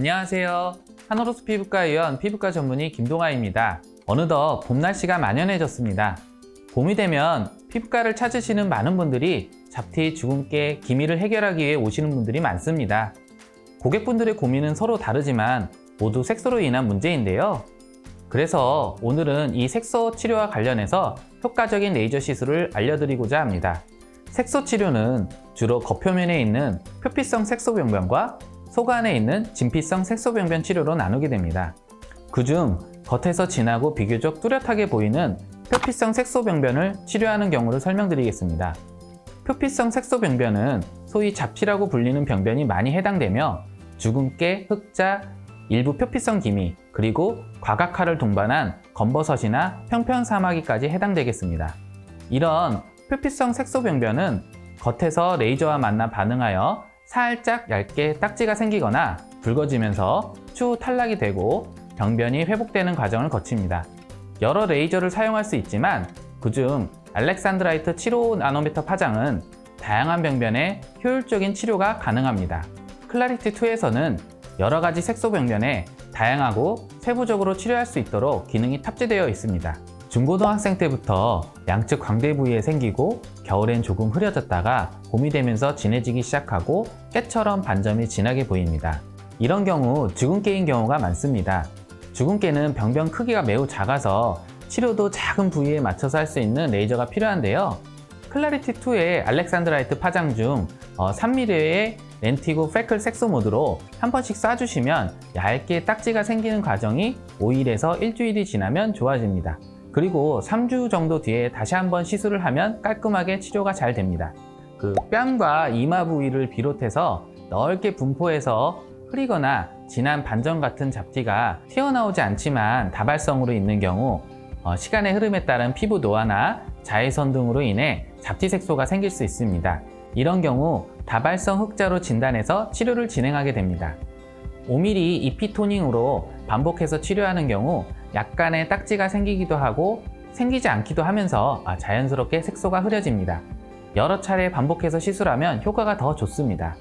안녕하세요. 한오로스 피부과 의원 피부과 전문의 김동아입니다. 어느덧 봄 날씨가 만연해졌습니다. 봄이 되면 피부과를 찾으시는 많은 분들이 잡티, 주근깨, 기미를 해결하기 위해 오시는 분들이 많습니다. 고객분들의 고민은 서로 다르지만 모두 색소로 인한 문제인데요. 그래서 오늘은 이 색소 치료와 관련해서 효과적인 레이저 시술을 알려드리고자 합니다. 색소 치료는 주로 겉표면에 있는 표피성 색소병변과 속 안에 있는 진피성 색소병변 치료로 나누게 됩니다. 그중 겉에서 진하고 비교적 뚜렷하게 보이는 표피성 색소병변을 치료하는 경우를 설명드리겠습니다. 표피성 색소병변은 소위 잡티라고 불리는 병변이 많이 해당되며 주근깨, 흑자, 일부 표피성 기미, 그리고 과각화를 동반한 검버섯이나 평편사마귀까지 해당되겠습니다. 이런 표피성 색소병변은 겉에서 레이저와 만나 반응하여 살짝 얇게 딱지가 생기거나 붉어지면서 추후 탈락이 되고 병변이 회복되는 과정을 거칩니다. 여러 레이저를 사용할 수 있지만 그중 알렉산드라이트 75나노미터 파장은 다양한 병변에 효율적인 치료가 가능합니다. 클라리티 2에서는 여러 가지 색소 병변에 다양하고 세부적으로 치료할 수 있도록 기능이 탑재되어 있습니다. 중고등학생 때부터 양측 광대 부위에 생기고 겨울엔 조금 흐려졌다가 봄이 되면서 진해지기 시작하고 깨처럼 반점이 진하게 보입니다. 이런 경우 주근깨인 경우가 많습니다. 주근깨는 병변 크기가 매우 작아서 치료도 작은 부위에 맞춰서 할 수 있는 레이저가 필요한데요. 클라리티2의 알렉산드라이트 파장 중 3mm의 렌티고 페클 색소 모드로 한 번씩 쏴주시면 얇게 딱지가 생기는 과정이 5일에서 일주일이 지나면 좋아집니다. 그리고 3주 정도 뒤에 다시 한번 시술을 하면 깔끔하게 치료가 잘 됩니다. 그 뺨과 이마 부위를 비롯해서 넓게 분포해서 흐리거나 진한 반점 같은 잡티가 튀어나오지 않지만 다발성으로 있는 경우 어, 시간의 흐름에 따른 피부 노화나 자외선 등으로 인해 잡티 색소가 생길 수 있습니다. 이런 경우 다발성 흑자로 진단해서 치료를 진행하게 됩니다. 5mm EP 토닝으로 반복해서 치료하는 경우 약간의 딱지가 생기기도 하고 생기지 않기도 하면서 아, 자연스럽게 색소가 흐려집니다. 여러 차례 반복해서 시술하면 효과가 더 좋습니다.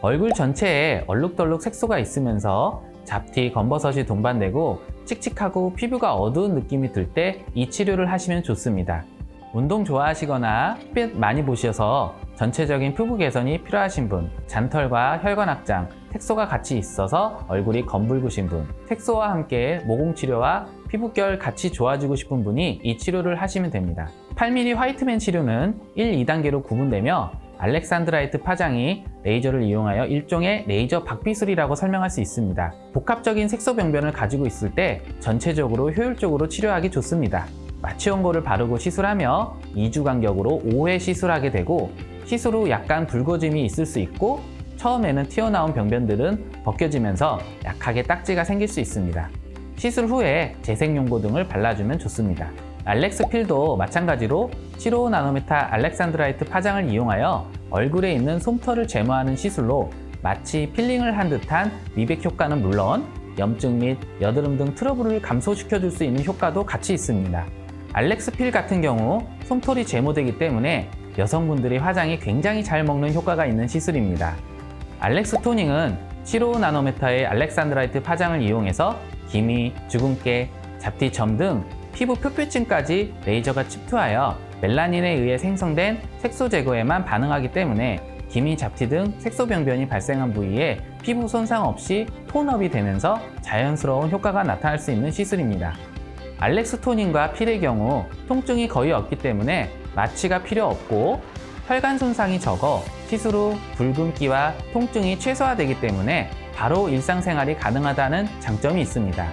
얼굴 전체에 얼룩덜룩 색소가 있으면서 잡티, 검버섯이 동반되고 칙칙하고 피부가 어두운 느낌이 들 때 이 치료를 하시면 좋습니다. 운동 좋아하시거나 햇빛 많이 보셔서 전체적인 피부 개선이 필요하신 분, 잔털과 혈관 확장, 색소가 같이 있어서 얼굴이 검붉으신 분, 색소와 함께 모공 치료와 피부결 같이 좋아지고 싶은 분이 이 치료를 하시면 됩니다. 8mm 화이트맨 치료는 1, 2단계로 구분되며 알렉산드라이트 파장이 레이저를 이용하여 일종의 레이저 박비술이라고 설명할 수 있습니다. 복합적인 색소 병변을 가지고 있을 때 전체적으로 효율적으로 치료하기 좋습니다. 마취연고를 바르고 시술하며 2주 간격으로 5회 시술하게 되고 시술 후 약간 붉어짐이 있을 수 있고 처음에는 튀어나온 병변들은 벗겨지면서 약하게 딱지가 생길 수 있습니다. 시술 후에 재생용고 등을 발라주면 좋습니다. 알렉스 필도 마찬가지로 75나노미터 알렉산드라이트 파장을 이용하여 얼굴에 있는 솜털을 제모하는 시술로 마치 필링을 한 듯한 미백 효과는 물론 염증 및 여드름 등 트러블을 감소시켜 줄 수 있는 효과도 같이 있습니다. 알렉스 필 같은 경우 솜털이 제모되기 때문에 여성분들이 화장이 굉장히 잘 먹는 효과가 있는 시술입니다. 알렉스 토닝은 75나노미터의 알렉산드라이트 파장을 이용해서 기미, 주근깨, 잡티점 등 피부 표피층까지 레이저가 침투하여 멜라닌에 의해 생성된 색소 제거에만 반응하기 때문에 기미, 잡티 등 색소 병변이 발생한 부위에 피부 손상 없이 톤업이 되면서 자연스러운 효과가 나타날 수 있는 시술입니다. 알렉스 토닝과 필의 경우 통증이 거의 없기 때문에 마취가 필요 없고 혈관 손상이 적어 시술 후 붉은기와 통증이 최소화되기 때문에 바로 일상생활이 가능하다는 장점이 있습니다.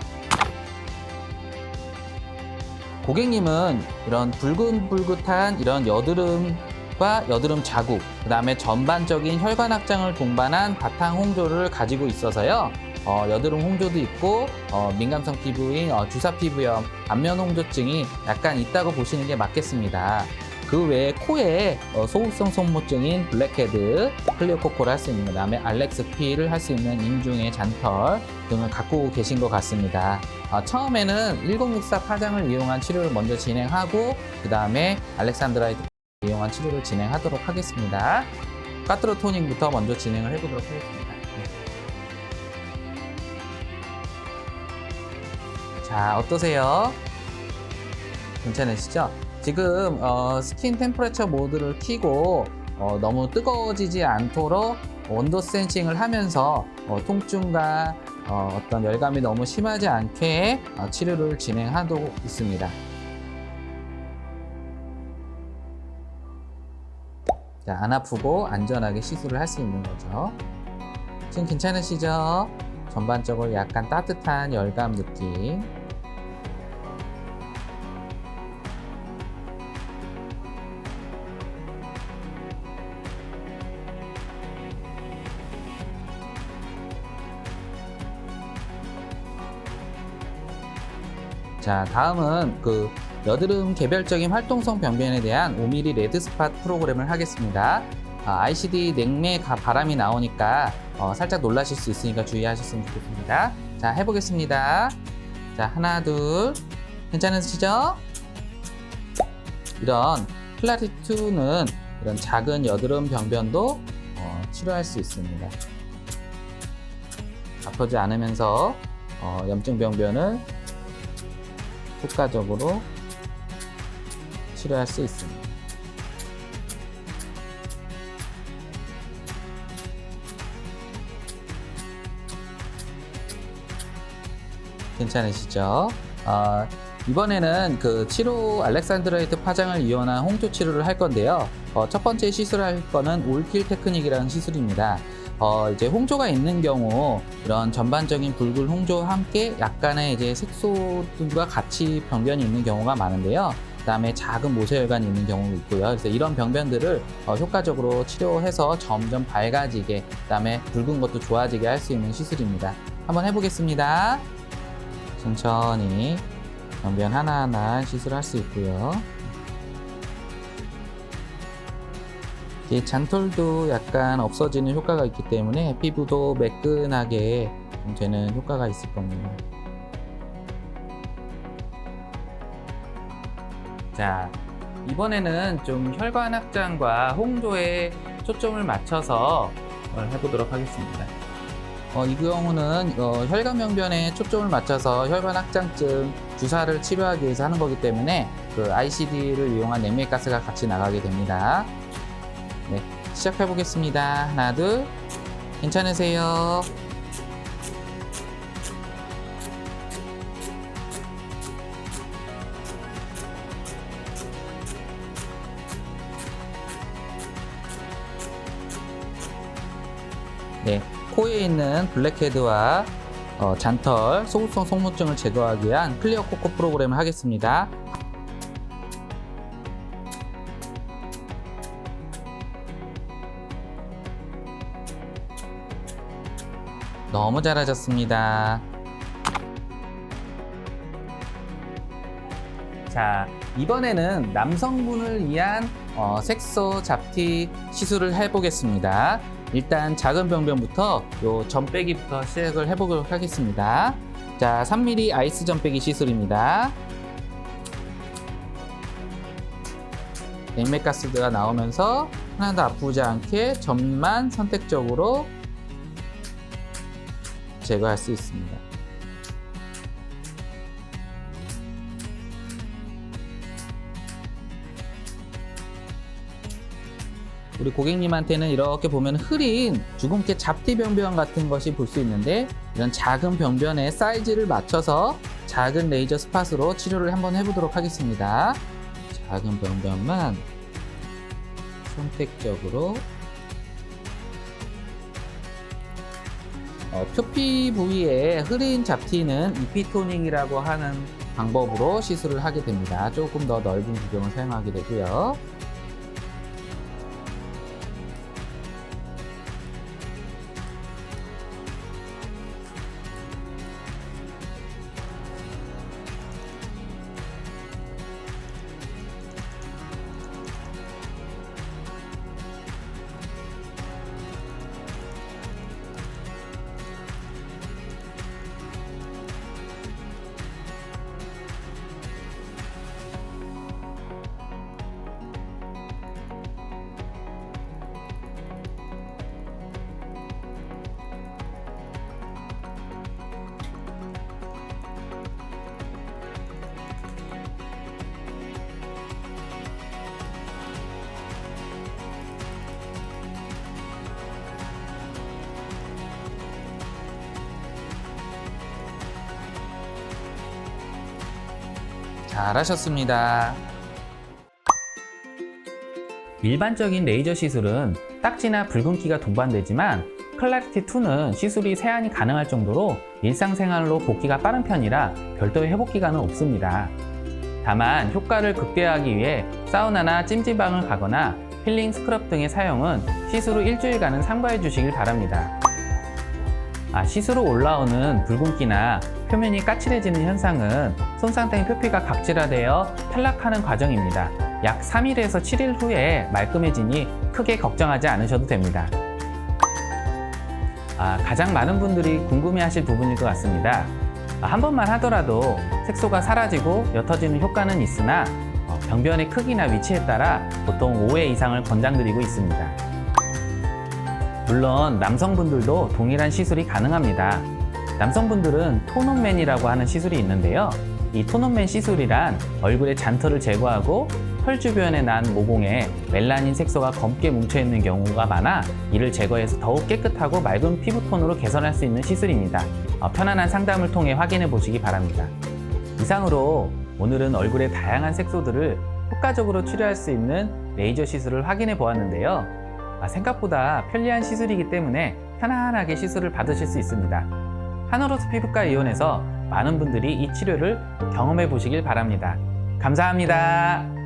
고객님은 이런 붉은붉은한 이런 여드름과 여드름 자국, 그 다음에 전반적인 혈관 확장을 동반한 바탕 홍조를 가지고 있어서요. 어, 여드름 홍조도 있고 어, 민감성 피부인 어, 주사 피부염, 안면 홍조증이 약간 있다고 보시는 게 맞겠습니다. 그 외에 코에 어, 소극성 손모증인 블랙헤드, 클리오코코를 할 수 있는 그 다음에 알렉스 필을 할수 있는 인중의 잔털 등을 갖고 계신 것 같습니다. 어, 처음에는 1064 파장을 이용한 치료를 먼저 진행하고 그 다음에 알렉산드라이트 이용한 치료를 진행하도록 하겠습니다. 네. 네. 네. 까트로 토닝부터 먼저 진행을 해보도록 하겠습니다. 자, 어떠세요? 괜찮으시죠? 지금 어, 스킨 템퍼레처 모드를 켜고 어, 너무 뜨거워지지 않도록 온도 센싱을 하면서 어, 통증과 어, 떤 열감이 너무 심하지 않게 어, 치료를 진행하고 있습니다. 자, 안 아프고 안전하게 시술을 할 수 있는 거죠. 지금 괜찮으시죠? 전반적으로 약간 따뜻한 열감 느낌. 자, 다음은 그 여드름 개별적인 활동성 병변에 대한 5mm 레드 스팟 프로그램을 하겠습니다. 아, ICD 냉매 가- 바람이 나오니까 어, 살짝 놀라실 수 있으니까 주의하셨으면 좋겠습니다. 자, 해보겠습니다. 자, 하나, 둘. 괜찮으시죠? 이런 클라리2는 이런 작은 여드름 병변도 어, 치료할 수 있습니다. 아프지 않으면서 어, 염증 병변을 효과적으로 치료할 수 있습니다. 괜찮으시죠? 어, 이번에는 그 치료 알렉산드라이트 파장을 이용한 홍조 치료를 할 건데요. 어, 첫 번째 시술할 거는 올킬 테크닉이라는 시술입니다. 어, 이제 홍조가 있는 경우 이런 전반적인 붉은 홍조와 함께 약간의 이제 색소들과 같이 병변이 있는 경우가 많은데요. 그다음에 작은 모세혈관이 있는 경우도 있고요. 그래서 이런 병변들을 어, 효과적으로 치료해서 점점 밝아지게, 그다음에 붉은 것도 좋아지게 할 수 있는 시술입니다. 한번 해보겠습니다. 천천히 병변 하나하나 시술할 수 있고요. 이 잔털도 약간 없어지는 효과가 있기 때문에 피부도 매끈하게 좀 되는 효과가 있을 겁니다. 자, 이번에는 좀 혈관 확장과 홍조에 초점을 맞춰서 어, 해보도록 하겠습니다. 어, 이 경우는 어, 혈관 병변에 초점을 맞춰서 혈관 확장증 주사를 치료하기 위해서 하는 거기 때문에 그 ICD를 이용한 냉매가스가 같이 나가게 됩니다. 네, 시작해 보겠습니다. 하나, 둘. 괜찮으세요? 네, 코에 있는 블랙헤드와 어, 잔털, 소극성 속무증을 제거하기 위한 클리어 코코 프로그램을 하겠습니다. 너무 잘하셨습니다. 자, 이번에는 남성분을 위한 어, 색소 잡티 시술을 해보겠습니다. 일단 작은 병변부터 요 점빼기부터 시작을 해보도록 하겠습니다. 자, 3mm 아이스 점빼기 시술입니다. 냉맥가스가 나오면서 하나도 아프지 않게 점만 선택적으로 제거할 수 있습니다. 우리 고객님한테는 이렇게 보면 흐린 주근깨 잡티 병변 같은 것이 볼 수 있는데 이런 작은 병변의 사이즈를 맞춰서 작은 레이저 스팟으로 치료를 한번 해보도록 하겠습니다. 작은 병변만 선택적으로 어, 표피 부위에 흐린 잡티는 이피토닝이라고 하는 방법으로 시술을 하게 됩니다. 조금 더 넓은 구경을 사용하게 되고요. 잘하셨습니다. 일반적인 레이저 시술은 딱지나 붉은기가 동반되지만 클라리티 2는 시술이 세안이 가능할 정도로 일상생활로 복귀가 빠른 편이라 별도의 회복 기간은 없습니다. 다만 효과를 극대화하기 위해 사우나나 찜질방을 가거나 필링 스크럽 등의 사용은 시술 후 일주일간은 삼가해 주시길 바랍니다. 아, 후 올라오는 붉은기나 표면이 까칠해지는 현상은 손상된 표피가 각질화되어 탈락하는 과정입니다. 약 3일에서 7일 후에 말끔해지니 크게 걱정하지 않으셔도 됩니다. 아, 가장 많은 분들이 궁금해하실 부분일 것 같습니다. 아, 한 번만 하더라도 색소가 사라지고 옅어지는 효과는 있으나 어, 병변의 크기나 위치에 따라 보통 5회 이상을 권장드리고 있습니다. 물론 남성분들도 동일한 시술이 가능합니다. 남성분들은 톤온맨이라고 하는 시술이 있는데요. 이 톤온맨 시술이란 얼굴의 잔털을 제거하고 털 주변에 난 모공에 멜라닌 색소가 검게 뭉쳐 있는 경우가 많아 이를 제거해서 더욱 깨끗하고 맑은 피부톤으로 개선할 수 있는 시술입니다. 어, 편안한 상담을 통해 확인해 보시기 바랍니다. 이상으로 오늘은 얼굴의 다양한 색소들을 효과적으로 치료할 수 있는 레이저 시술을 확인해 보았는데요. 아, 생각보다 편리한 시술이기 때문에 편안하게 시술을 받으실 수 있습니다. 하노로스 피부과 이온에서 많은 분들이 이 치료를 경험해 보시길 바랍니다. 감사합니다.